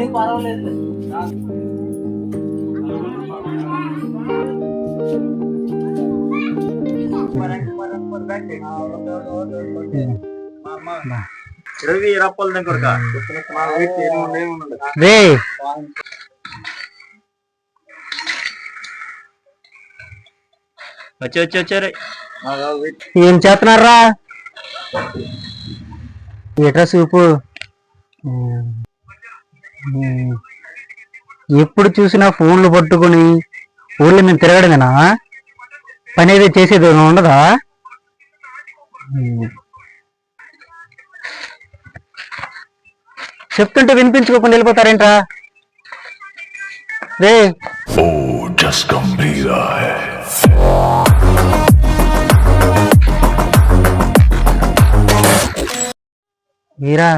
కానీ పర్వాలేదు. ఇరవై రప్పలు దగ్గర రే. వచ్చి వచ్చి వచ్చారు ఏం చేస్తున్నారా? ఏట్రా సూపు. ఎప్పుడు చూసినా ఫోన్లు పట్టుకొని ఊళ్ళో మేము తిరగడమేనా? పని ఏదో చేసేది ఉండదా. చెప్తుంటే వినిపించుకోకుండా వెళ్ళిపోతారేంట్రా? రే. మీరా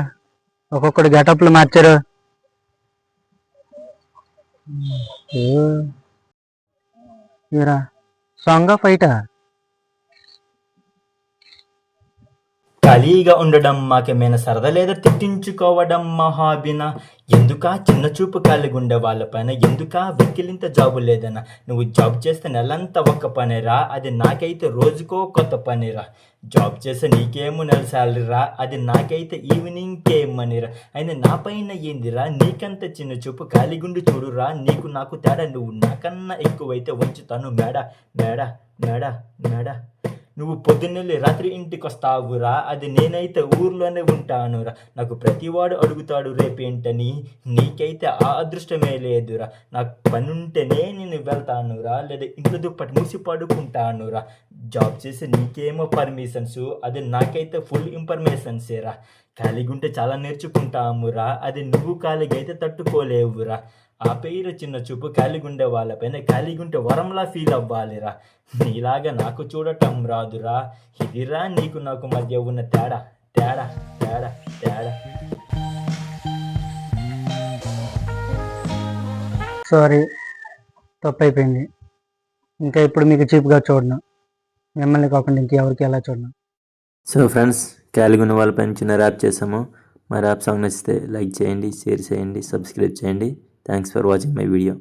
ఒక్కొక్కడు గెటప్లు మార్చారు. ఏ, మీరా సాంగ్ ఫైటా ఖాళీగా ఉండడం మాకేమైనా సరదా లేదా తిట్టించుకోవడం మా హాబీనా ఎందుకా చిన్న చూపు కలిగి ఉండే వాళ్ళ పైన ఎందుకా వెక్కిలింత జాబు లేదన్నా? నువ్వు జాబ్ చేస్తే నెలంతా ఒక్క పనిరా? అది నాకైతే రోజుకో కొత్త పనిరా. జాబ్ చేస్తే నీకేమో నెల శాలరీ రా అది నాకైతే ఈవినింగ్కే మనిరా. అయినా నా పైన ఏందిరా? నీకంత చిన్న చూపు ఖాళీగుండి చూడురా? నీకు నాకు తేడా నువ్వు నాకన్నా ఎక్కువైతే ఉంచుతాను. మేడ మేడ మేడ మేడ. నువ్వు పొద్దున్నెళ్ళి రాత్రి ఇంటికి వస్తావురా అది నేనైతే ఊర్లోనే ఉంటానురా. నాకు ప్రతివాడు అడుగుతాడు రేపేంటని? నీకైతే ఆ అదృష్టమే లేదురా. నాకు పని ఉంటేనే నేను వెళ్తానురా లేదా ఇంట్లో దుప్పటి మూసి పడుకుంటానురా. జాబ్ చేసి నీకేమో పర్మిషన్స్ అది నాకైతే ఫుల్ ఇన్ఫర్మేషన్సేరా. ఖాళీగా ఉంటే చాలా నేర్చుకుంటామురా అది నువ్వు ఖాళీగా అయితే తట్టుకోలేవురా. ఆ పేరు చిన్న చూపు ఖాళీగుండే వాళ్ళపైన ఖాళీగుంటే వరంలా ఫీల్ అవ్వాలిరా. నీలాగా నాకు చూడటం రాదురా. ఇదిరా నీకు నాకు మధ్య ఉన్న తేడా. తేడా. తేడా. తేడా. సారీ తప్పు అయిపోయింది ఇంకా ఇప్పుడు మీకు చీప్గా చూడను. మిమ్మల్ని కాకుండా ఇంకెవరికి ఎలా చూడను? సో ఫ్రెండ్స్ క్యాలిగున్న వాళ్ళపైన చిన్న ర్యాప్ చేసాము. మా ర్యాప్ సాంగ్ నచ్చితే లైక్ చేయండి షేర్ చేయండి సబ్స్క్రైబ్ చేయండి. Thanks for watching my video.